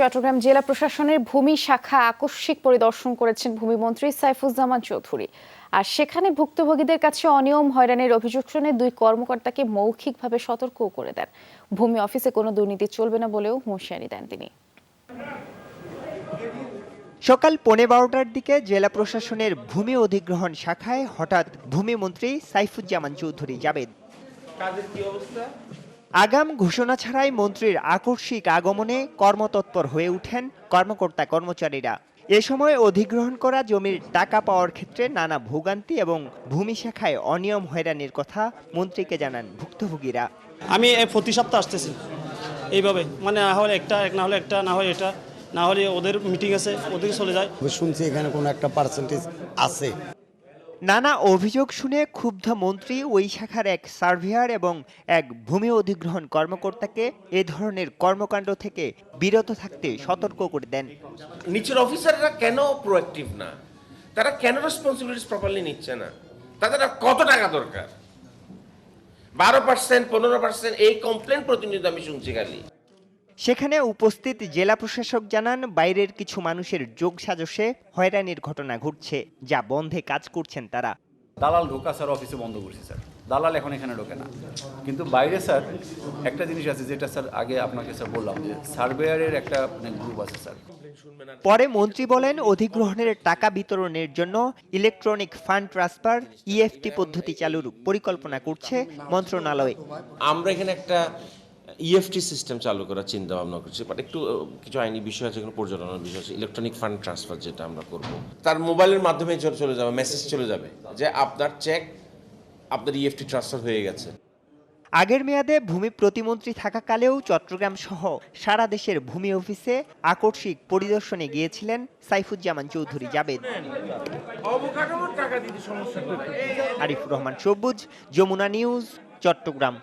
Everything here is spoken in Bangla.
চট্টগ্রাম জেলা প্রশাসনের ভূমি শাখা আকস্মিক পরিদর্শন করেছেন ভূমিমন্ত্রী সাইফুজ্জামান চৌধুরী। আর সেখানে ভুক্তভোগীদের কাছে অনিয়ম হয়রানির অভিযোগ শুনে দুই কর্মকর্তাকে মৌখিকভাবে সতর্কও করে দেন। ভূমি অফিসে কোনো দুর্নীতি চলবে না বলেও হুঁশিয়ারি দেন তিনি। সকাল পৌনে বারোটার দিকে জেলা প্রশাসনের ভূমি অধিগ্রহণ শাখায় হঠাৎ ভূমিমন্ত্রী সাইফুজ্জামান চৌধুরী যাবেন। আগাম ঘোষণা ছাড়াই মন্ত্রীর আকস্মিক আগমনে কর্মতৎপর হয়ে ওঠেন কর্মকর্তা কর্মচারীরা। এ সময় অধিগ্রহণ করা জমির টাকা পাওয়ার ক্ষেত্রে নানা ভোগান্তি এবং ভূমি শাখায় অনিয়ম হয়রানির কথা মন্ত্রীকে জানান ভুক্তভোগীরা। আমি এই প্রতি সপ্তাহ আসতেছি। এইভাবে। মানে না হলে একটা এক না হলে একটা না হলে এটা না হলে ওদের মিটিং আছে ওদের চলে যায়। শুনছি এখানে কোনো একটা পার্সেন্টেজ আছে। নানা অভিযোগ শুনে ক্ষুব্ধ মন্ত্রী ওই শাখার এক সার্ভেয়ার এবং এক ভূমি অধিগ্রহণ কর্মকর্তাকে এ ধরনের কর্মকাণ্ড থেকে বিরত থাকতে সতর্ক করে দেন। নিচের অফিসাররা কেন প্রোয়াক্টিভ না? তারা কেন রেসপন্সিবিলিটিস প্রপারলি নিচ্ছে না? তাদের কত টাকা দরকার? বারো পার্সেন্ট পনেরো পার্সেন্ট এই কমপ্লেন প্রতিনিয়ত আমি শুনছি খালি। সেখানে উপস্থিত জেলা প্রশাসক জানান বাইরের কিছু মানুষের যোগ সাজসে হয়রানির ঘটনা ঘটছে যা বন্ধে কাজ করছেন তারা। দালাল ঢোকা স্যার অফিসে বন্ধ করছে স্যার। দালাল এখন এখানে ঢোকে না। কিন্তু বাইরে স্যার একটা জিনিস আছে যেটা স্যার আগে আপনাকে স্যার বললাম যে সার্ভেয়ারের একটা মানে গ্রুপ আছে স্যার। পরে মন্ত্রী বলেন অধিগ্রহণের টাকা বিতরণের জন্য ইলেকট্রনিক ফান্ড ট্রান্সফার ইএফটি পদ্ধতি চালুর পরিকল্পনা করছে মন্ত্রণালয়। আমরা এখানে একটা ইএফটি সিস্টেম চালু করার চিন্তা ভাবনা করছি বাট একটু কিছু আইনি বিষয় আছে কোনো পর্যটনের বিষয় আছে ইলেকট্রনিক ফান্ড ট্রান্সফার যেটা আমরা করব। তার মোবাইলের মাধ্যমে চলে চলে যাবে মেসেজ চলে যাবে যে আপনার চেক আপনার ইএফটি ট্রান্সফার হয়ে গেছে। আগের মেয়াদে ভূমি প্রতিমন্ত্রী থাকাকালেও চট্টগ্রাম সহ সারা দেশের ভূমি অফিসে আকস্মিক পরিদর্শনে গিয়েছিলেন সাইফুজ্জামান চৌধুরী জাবেদ। আরিফুর রহমান সবুজ যমুনা নিউজ চট্টগ্রাম।